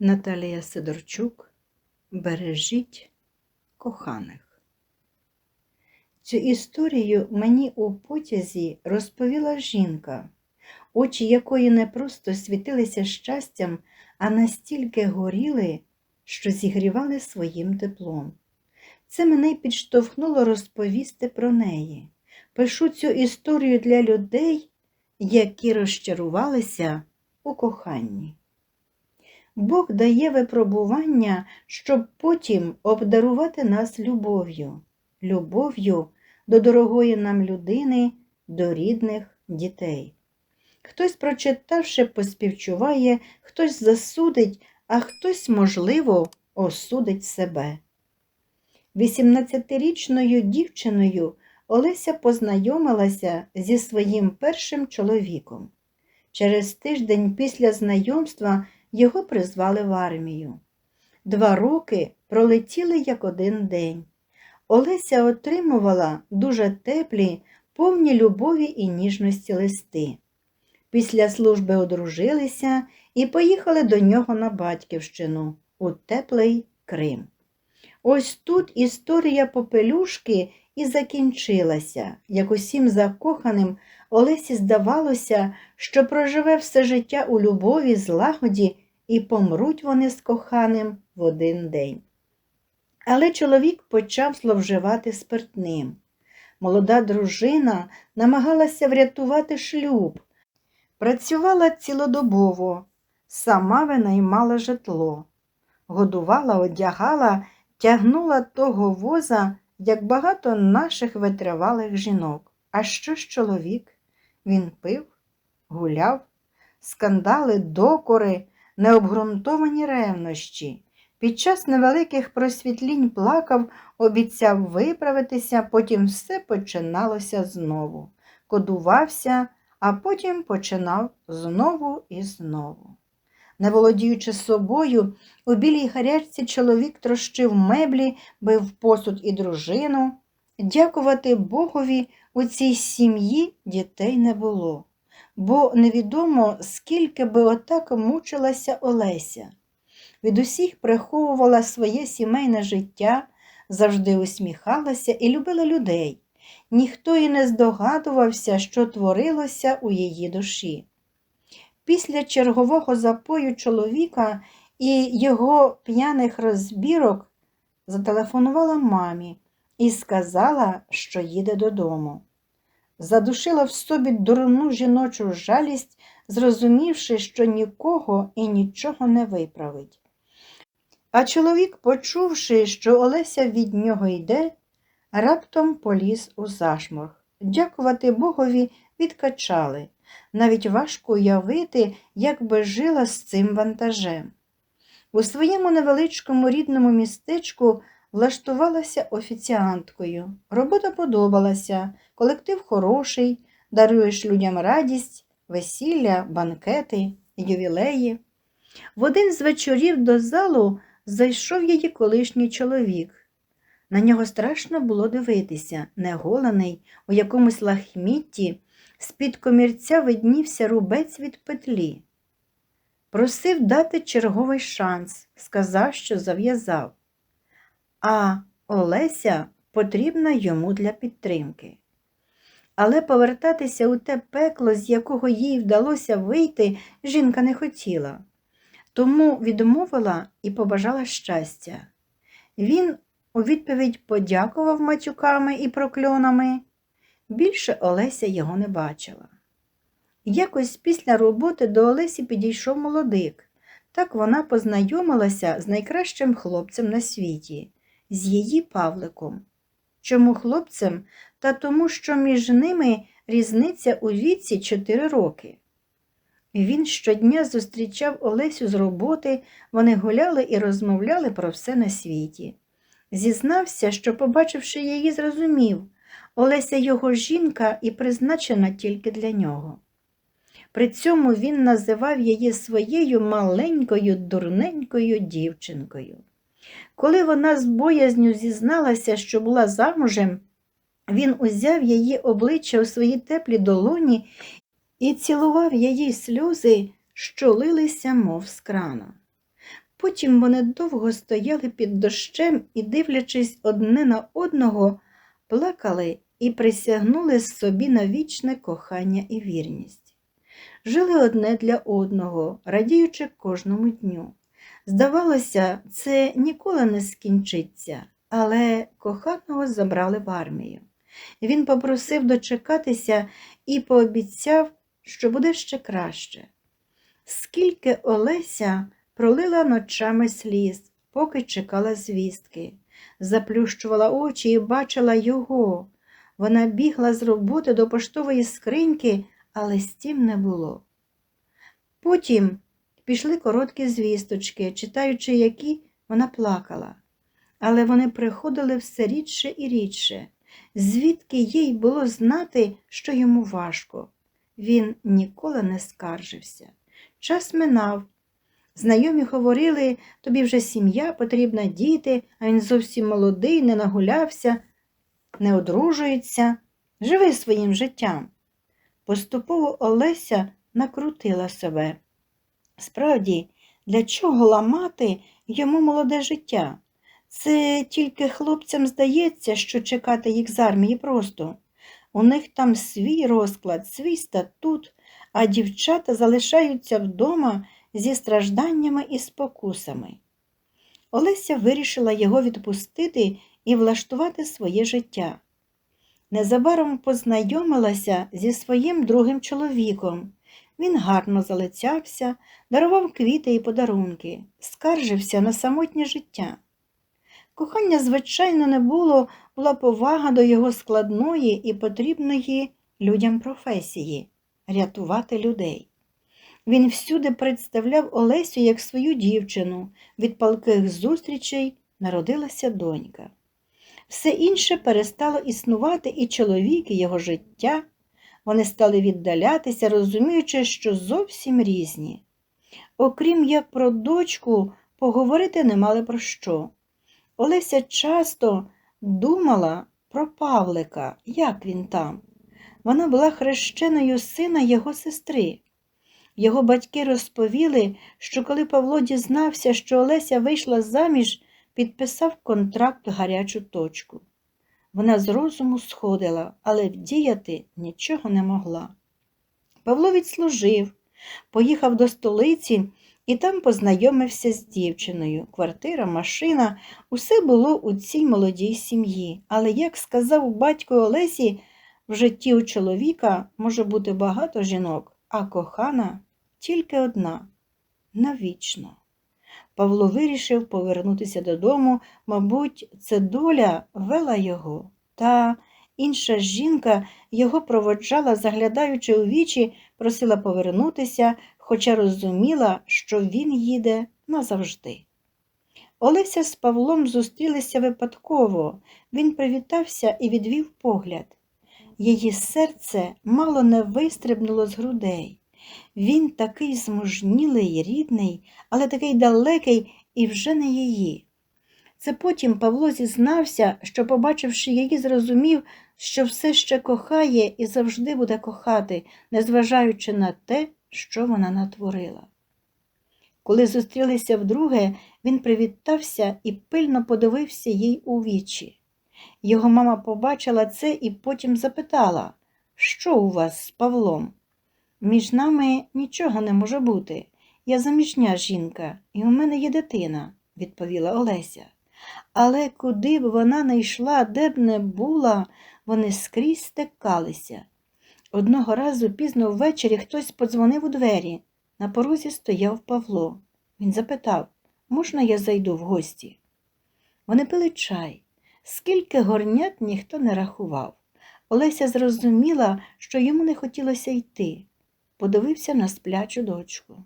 Наталія Сидорчук Бережіть коханих. Цю історію мені у потязі розповіла жінка, очі якої не просто світилися щастям, а настільки горіли, що зігрівали своїм теплом. Це мене підштовхнуло розповісти про неї. Пишу цю історію для людей, які розчарувалися у коханні. Бог дає випробування, щоб потім обдарувати нас любов'ю, любов'ю до дорогої нам людини, до рідних дітей. Хтось, прочитавши, поспівчуває, хтось засудить, а хтось, можливо, осудить себе. 18-річною дівчиною Олеся познайомилася зі своїм першим чоловіком. Через тиждень після знайомства його призвали в армію. Два роки пролетіли як один день. Олеся отримувала дуже теплі, повні любові і ніжності листи. Після служби одружилися і поїхали до нього на батьківщину у теплий Крим. Ось тут історія попелюшки і закінчилася, як усім закоханим Олесі здавалося, що проживе все життя у любові, злагоді і помруть вони з коханим в один день. Але чоловік почав зловживати спиртним. Молода дружина намагалася врятувати шлюб, працювала цілодобово, сама винаймала житло, годувала, одягала, тягнула того воза, як багато наших витривалих жінок. А що ж чоловік? Він пив, гуляв, скандали, докори, необґрунтовані ревнощі. Під час невеликих просвітлінь плакав, обіцяв виправитися, потім все починалося знову. Кодувався, а потім починав знову і знову. Не володіючи собою, у білій гарячці чоловік трощив меблі, бив посуд і дружину. Дякувати Богові, у цій сім'ї дітей не було, бо невідомо, скільки би отак мучилася Олеся. Від усіх приховувала своє сімейне життя, завжди усміхалася і любила людей. Ніхто і не здогадувався, що творилося у її душі. Після чергового запою чоловіка і його п'яних розбірок зателефонувала мамі і сказала, що їде додому. Задушила в собі дурну жіночу жалість, зрозумівши, що нікого і нічого не виправить. А чоловік, почувши, що Олеся від нього йде, раптом поліз у зашморг. Дякувати Богові, відкачали. Навіть важко уявити, як би жила з цим вантажем. У своєму невеличкому рідному містечку влаштувалася офіціанткою. Робота подобалася, колектив хороший, даруєш людям радість, весілля, банкети, ювілеї. В один з вечорів до залу зайшов її колишній чоловік. На нього страшно було дивитися, неголений, у якомусь лахмітті, з-під комірця виднівся рубець від петлі. Просив дати черговий шанс, сказав, що зав'язав. А Олеся потрібна йому для підтримки. Але повертатися у те пекло, з якого їй вдалося вийти, жінка не хотіла, тому відмовила і побажала щастя. Він у відповідь подякував матюками і прокльонами. Більше Олеся його не бачила. Якось після роботи до Олесі підійшов молодик. Так вона познайомилася з найкращим хлопцем на світі, з її Павликом. Чому хлопцем? Та тому, що між ними різниця у віці 4 роки. Він щодня зустрічав Олесю з роботи, вони гуляли і розмовляли про все на світі. Зізнався, що, побачивши її, зрозумів, Олеся його жінка і призначена тільки для нього. При цьому він називав її своєю маленькою, дурненькою дівчинкою. Коли вона з боязню зізналася, що була замужем, він узяв її обличчя у свої теплі долоні і цілував її сльози, що лилися, мов з крана. Потім вони довго стояли під дощем і, дивлячись одне на одного, плакали і присягнули собі на вічне кохання і вірність. Жили одне для одного, радіючи кожному дню. Здавалося, це ніколи не скінчиться, але коханого забрали в армію. Він попросив дочекатися і пообіцяв, що буде ще краще. Скільки Олеся пролила ночами сліз, поки чекала звістки, заплющувала очі і бачила його. Вона бігла з роботи до поштової скриньки, а листів не було. Потім пішли короткі звісточки, читаючи які вона плакала. Але вони приходили все рідше і рідше, звідки їй було знати, що йому важко. Він ніколи не скаржився. Час минав. Знайомі говорили, тобі вже сім'я, потрібна діти, а він зовсім молодий, не нагулявся, не одружується. Живи своїм життям. Поступово Олеся накрутила себе. Справді, для чого ламати йому молоде життя? Це тільки хлопцям здається, що чекати їх з армії просто. У них там свій розклад, свій статут, а дівчата залишаються вдома зі стражданнями і спокусами. Олеся вирішила його відпустити і влаштувати своє життя. Незабаром познайомилася зі своїм другим чоловіком. Він гарно залицявся, дарував квіти і подарунки, скаржився на самотнє життя. Кохання, звичайно, не було, була повага до його складної і потрібної людям професії рятувати людей. Він всюди представляв Олесю як свою дівчину, від палких зустрічей народилася донька. Все інше перестало існувати і чоловік, і його життя. Вони стали віддалятися, розуміючи, що зовсім різні. Окрім як про дочку, поговорити не мали про що. Олеся часто думала про Павлика, як він там. Вона була хрещеною сина його сестри. Його батьки розповіли, що коли Павло дізнався, що Олеся вийшла заміж, підписав контракт гарячу точку. Вона з розуму сходила, але вдіяти нічого не могла. Павло відслужив, поїхав до столиці і там познайомився з дівчиною. Квартира, машина, усе було у цій молодій сім'ї. Але, як сказав батько Олесі, в житті у чоловіка може бути багато жінок, а кохана тільки одна навічно. Павло вирішив повернутися додому, мабуть, це доля вела його. Та інша жінка його проводжала, заглядаючи у вічі, просила повернутися, хоча розуміла, що він їде назавжди. Олеся з Павлом зустрілися випадково. Він привітався і відвів погляд. Її серце мало не вистрибнуло з грудей. Він такий змужнілий, рідний, але такий далекий і вже не її. Це потім Павло зізнався, що, побачивши її, зрозумів, що все ще кохає і завжди буде кохати, незважаючи на те, що вона натворила. Коли зустрілися вдруге, він привітався і пильно подивився їй у вічі. Його мама побачила це і потім запитала, що у вас з Павлом? Між нами нічого не може бути. Я заміжня жінка, і у мене є дитина, відповіла Олеся. Але куди б вона не йшла, де б не була, вони скрізь стикалися. Одного разу пізно ввечері хтось подзвонив у двері. На порозі стояв Павло. Він запитав, можна я зайду в гості? Вони пили чай. Скільки горнят ніхто не рахував. Олеся зрозуміла, що йому не хотілося йти подивився на сплячу дочку.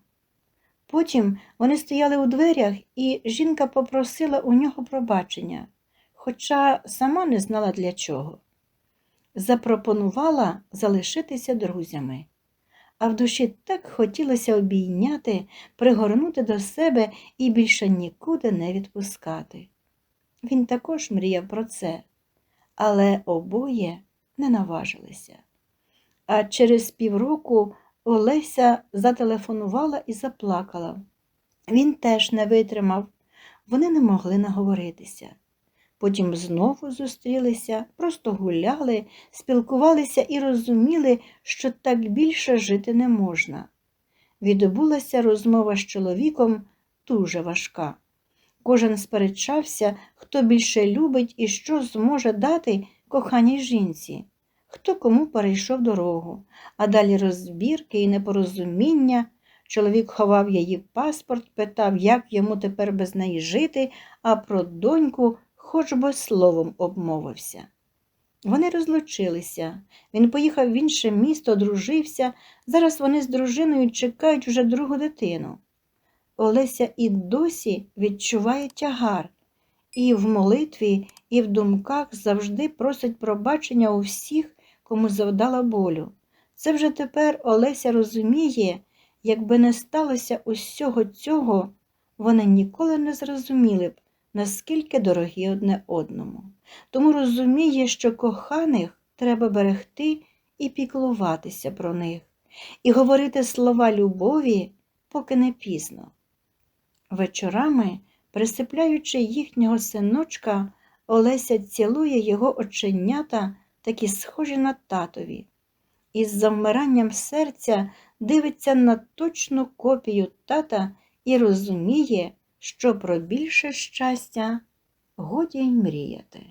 Потім вони стояли у дверях, і жінка попросила у нього пробачення, хоча сама не знала для чого. Запропонувала залишитися друзями, а в душі так хотілося обійняти, пригорнути до себе і більше нікуди не відпускати. Він також мріяв про це, але обоє не наважилися. А через півроку Олеся зателефонувала і заплакала. Він теж не витримав. Вони не могли наговоритися. Потім знову зустрілися, просто гуляли, спілкувалися і розуміли, що так більше жити не можна. Відбулася розмова з чоловіком дуже важка. Кожен сперечався, хто більше любить і що зможе дати коханій жінці, хто кому перейшов дорогу, а далі розбірки і непорозуміння. Чоловік ховав її паспорт, питав, як йому тепер без неї жити, а про доньку хоч би словом обмовився. Вони розлучилися. Він поїхав в інше місто, одружився. Зараз вони з дружиною чекають вже другу дитину. Олеся і досі відчуває тягар, і в молитві, і в думках завжди просить пробачення у всіх, кому завдала болю. Це вже тепер Олеся розуміє, якби не сталося усього цього, вони ніколи не зрозуміли б, наскільки дорогі одне одному. Тому розуміє, що коханих треба берегти і піклуватися про них, і говорити слова любові, поки не пізно. Вечорами, присипляючи їхнього синочка, Олеся цілує його оченята, такі схожі на татові, і з завмиранням серця дивиться на точну копію тата і розуміє, що про більше щастя годі й мріяти.